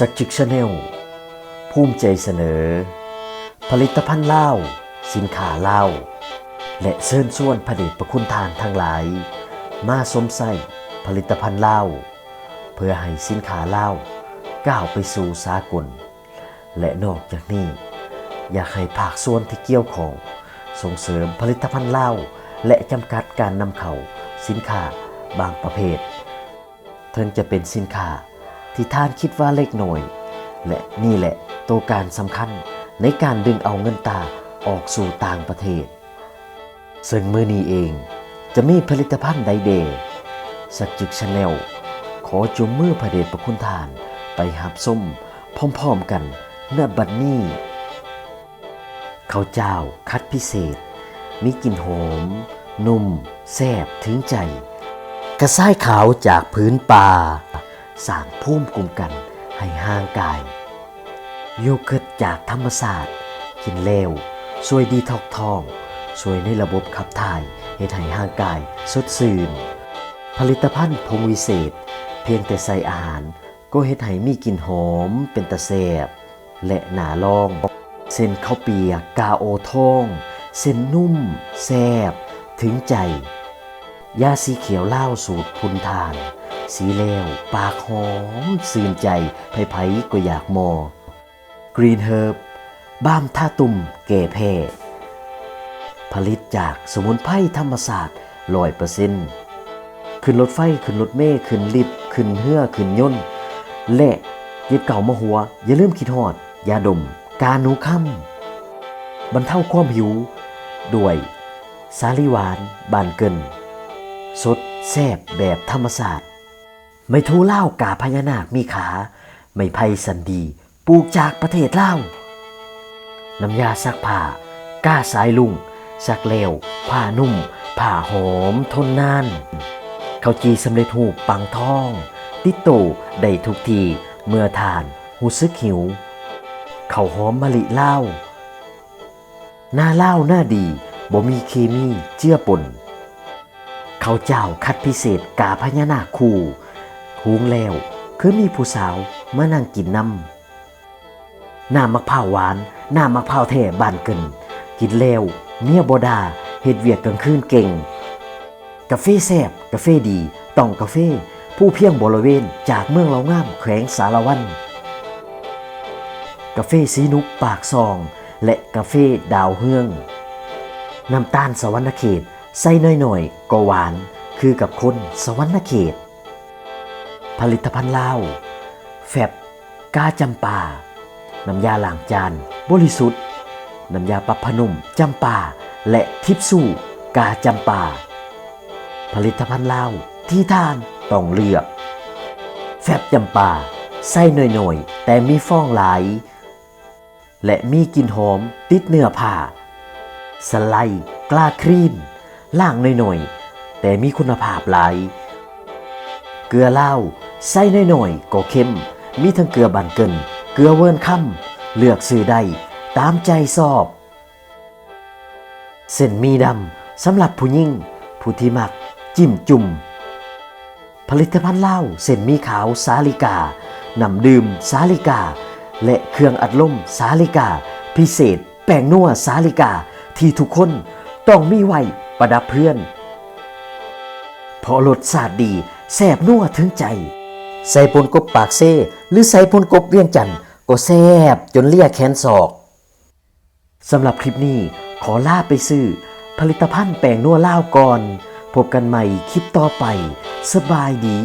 สักจิกชาแนลภูมิใจเสนอ ผลิตภัณฑ์เหล้าสินค้าเหล้าและเชิญชวนผลิตประคุณทานทั้งหลาย มาสมใส่ผลิตภัณฑ์เหล้าเพื่อให้สินค้าเหล้าก้าวไปสู่สากล และนอกจากนี้ อยากให้ภาคส่วนที่เกี่ยวของ ส่งเสริมผลิตภัณฑ์เหล้าและจำกัดการนำเข้าสินค้าบางประเภทถึงจะเป็นสินค้า ที่ท่านคิดว่าเล็กหน้อย และนี่แหละตัวการสำคัญในการดึงเอาเงินตาออกสู่ต่างประเทศ ซึ่งมือนี้เองจะมีผลิตภัณฑ์ใดเดสักจึกชาแนลขอจุมมือพระเดชประคุณทานไปหับส้มพร้อมๆกันณบัดนี้ข้าวเจ้าคัดพิเศษ มีกลิ่นหอม นุ่ม แซ่บถึงใจ กระซ้ายขาวจากพื้นป่า สร้างพุ่มกลุ่มกันให้ห่างกายโยเกิร์ตจากธรรมศาสตร์ กินเลวช่วยดีทอกทองช่วยในระบบขับถ่ายให้ให้ห่างกายสดชื่น ผลิตภัณฑ์พงวิเศษ เพียงแต่ใส่อาหาร ก็เฮ็ดให้มีกลิ่นหอมเป็นตะแซบและหนาลอง เส้นข้าวเปียกกาโอทอง เส้นนุ่มแซบถึงใจ ยาสีเขียวเหล้าสูตรพุนทาน สีเลวปากหอมสื่นใจไผไผๆก็อยากมอกรีนเฮิร์บบ้ามท่าตุ่มแก่แพ้ผลิตจากสมุนไพรธรรมศาสตร์ร้อยเปอร์เซ็นต์ขึ้นรถไฟ ขึ้นรถเมล์ขึ้นลิฟต์ขึ้นเฮือขึ้นยนต์และเย็บเก่ามาหัว อย่าลืมคิดฮอด ยาดม กาหนูค่ำบรรเทาความหิว ด้วย สาลิหวาน บานเกินสดแซ่บแบบธรรมศาสตร์ ไม่ทูเล่ากาพญานาคมีขา ไม่ไพสันดีปลูกจากประเทศเล่าน้ำยาซักผ้าก้าสายลุงซักเลวผ้านุ่ม ผ้าหอมทนนานข้าวจีสำเร็จหูปปังทอง ติดโตได้ทุกทีเมื่อทานหูซึกหิวข้าวหอมมะลิเล่าหน้าเล่าหน้าดีบ่มีเคมีเจือปนเขาเจ้าคัดพิเศษกาพญานาคคู หุงแล้ว คือมีผู้สาวมานั่งกินน้ำน้ำมะพร้าวหวานน้ำมะพร้าวแท่บานเกินกินแล้วเมียบดาเฮ็ดเวียกกลางคืนเก่ง กาแฟแซบกาแฟดีต้องกาแฟผู้เพียงบริเวณจากเมืองเรางามแขวงสารวัน กาแฟสีนุกปากซอง และกาแฟดาวเฮืองน้ำตาลสวรรณเขตใส่น้อยๆก็หวานคือกับคนสวรรณเขต ผลิตภัณฑ์เหล้าแฟบกาจำปา น้ำยาล้างจาน บริสุทธิ์ น้ำยาปรับพนุ่มจำปา และทิปสู้กาจำปา ผลิตภัณฑ์เหล้าที่ทานต้องเลือก แฟบจำปาใส่หน่อยๆ แต่มีฟองหลาย และมีกลิ่นหอมติดเนื้อผ้า สไลด์กล้าครีมล่างหน่อยๆ แต่มีคุณภาพหลาย เกลือเหล้า ใส่หน่อยๆก็เข้มมีทั้งเกลือบานเกิน เกลือเวิร์นค่ำเลือกซื้อได้ตามใจชอบ เส้นมีดำสำหรับผู้ยิ่งผู้ที่มักจิ้มจุ่ม ผลิตภัณฑ์เหล้าเส้นมีขาวสาลิกา น้ำดื่มสาลิกา และเครื่องอัดลมสาลิกา พิเศษ แป้งนัวสาลิกาที่ทุกคนต้องมีไว้ประดับเพื่อน เพราะรสชาติดีแซ่บนัวถึงใจ ใส่ปนกบปากเซ่หรือใส่ปนกบเวียงจันทร์ก็แซ่บจนเลียแขนศอกสำหรับคลิปนี้ขอลาไปซื้อ ผลิตภัณฑ์แป้งนัวล่าวก่อน พบกันใหม่คลิปต่อไป สบายดี